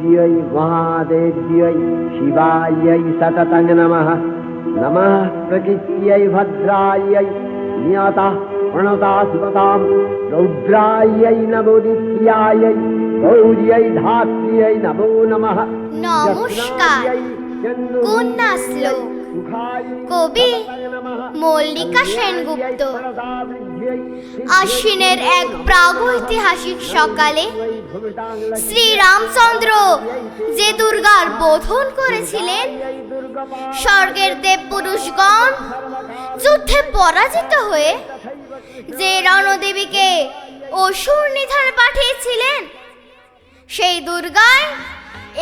देव्यै महादेव्यै शिवायै सततं नमः नमः प्रकृत्यै भद्रायै नियतः प्रणता सुपतां रौद्रायै नमो नित्यायै गौर्यै धात्र्यै नमो नमः নমস্কার কন্যা শ্লোক কবি মল্লিকা সেনগুপ্ত। আশ্বিনের এক প্রাগৈতিহাসিক সকালে শ্রী রামচন্দ্র যে দুর্গার বোধন করেছিলেন, স্বর্গের দেব পুরুষগণ যুদ্ধে পরাজিত হয়ে যে রণদেবীকে অসুর নিধানে পাঠিয়েছিলেন, সেই দুর্গায়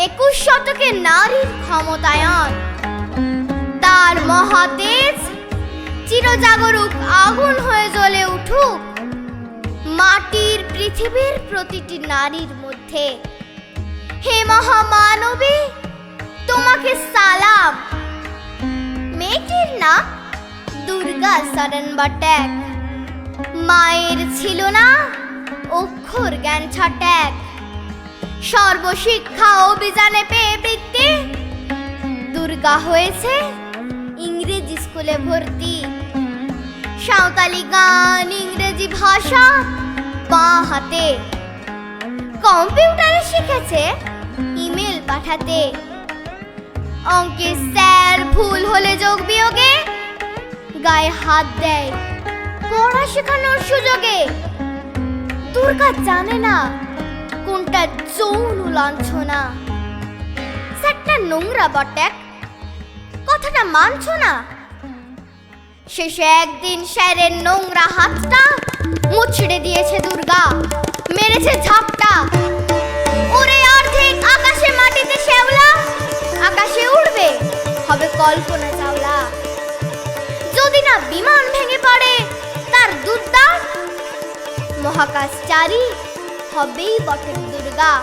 একুশ শতকে নারীর ক্ষমতায়ন তার মহাতেজ চিরজাগরুক আগুন হয়ে জ্বলে উঠুক মাটির পৃথিবীর প্রতিটি নারীর মধ্যে। হে মহামানবী, তোমাকে সালাম। মেয়েটির নাম দুর্গা সরণ বট্যাক মায়ের ছিল না, অক্ষর জ্ঞান ছট্যাক সর্বশিক্ষা অভিযানে পেয়ে বৃত্তি দুর্গা হয়েছে। স্কুলে ভর্তি। সাঁওতালি গান, ইংরেজি ভাষা বাঁ হাতে। কম্পিউটারে শিখেছে ইমেল পাঠাতে। অঙ্কে স্যার ভুল হলে যোগ বিয়োগে গায়ে হাত দেয়। পড়া শেখানোর সুযোগে। দুর্গা জানে না কোনটা যৌন লাঞ্ছনা। স্যারটা নোংরা বটেক, কথাটা মানছো না? শেষে একদিন স্যারের নোংরা হাতটা মুছড়ে দিয়েছে দুর্গা। মেরেছে ঝাপটা। ওরে অর্ধেক আকাশে মাটিতে শ্যাওলা, আকাশে উড়বে, হবে কল্পনা চাওলা। যদি না বিমান ভেঙে পড়ে, তার দুর্দার মহাকাশচারী হবেই বটে দুর্গা।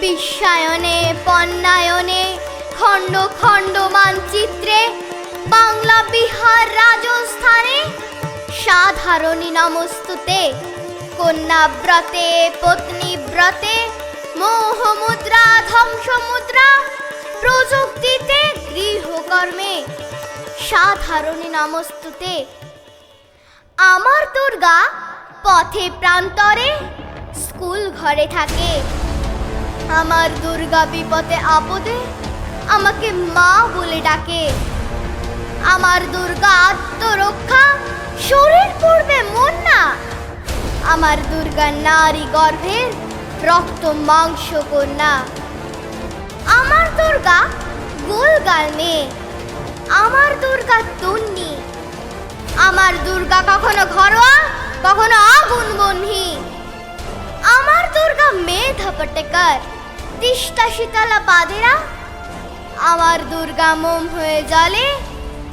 বিশ্বায়নে পণ্যায়নে, খণ্ড খণ্ড মানচিত্রে বাংলা, বিহার, রাজস্থানে সাধারণী নমস্তুতে। কন্যা ব্রতে, পত্নী ব্রতে, মোহ মুদ্রা, ধ্বংস মুদ্রা, প্রযুক্তিতে, গৃহকর্মে সাধারণী নমস্তুতে। আমার দুর্গা পথে প্রান্তরে স্কুল ঘরে থাকে। আমার দুর্গা বিপদে আপদে আমাকে মা বলে ডাকে। আমার দুর্গা আত্মরক্ষা, শরীর পূর্বে মন না। আমার দুর্গা নারী গর্ভের রক্ত, মাংস, কন্যা। আমার দুর্গা গোলগাল মেয়ে। আমার দুর্গা তন্নি। আমার দুর্গা কখনো ঘরোয়া, কখনো আগুন বন্ধি আমার দুর্গা মেধা পটেকর তিস্তা শীতলা বাঁধেরা। আমার দুর্গা মোম হয়ে জলে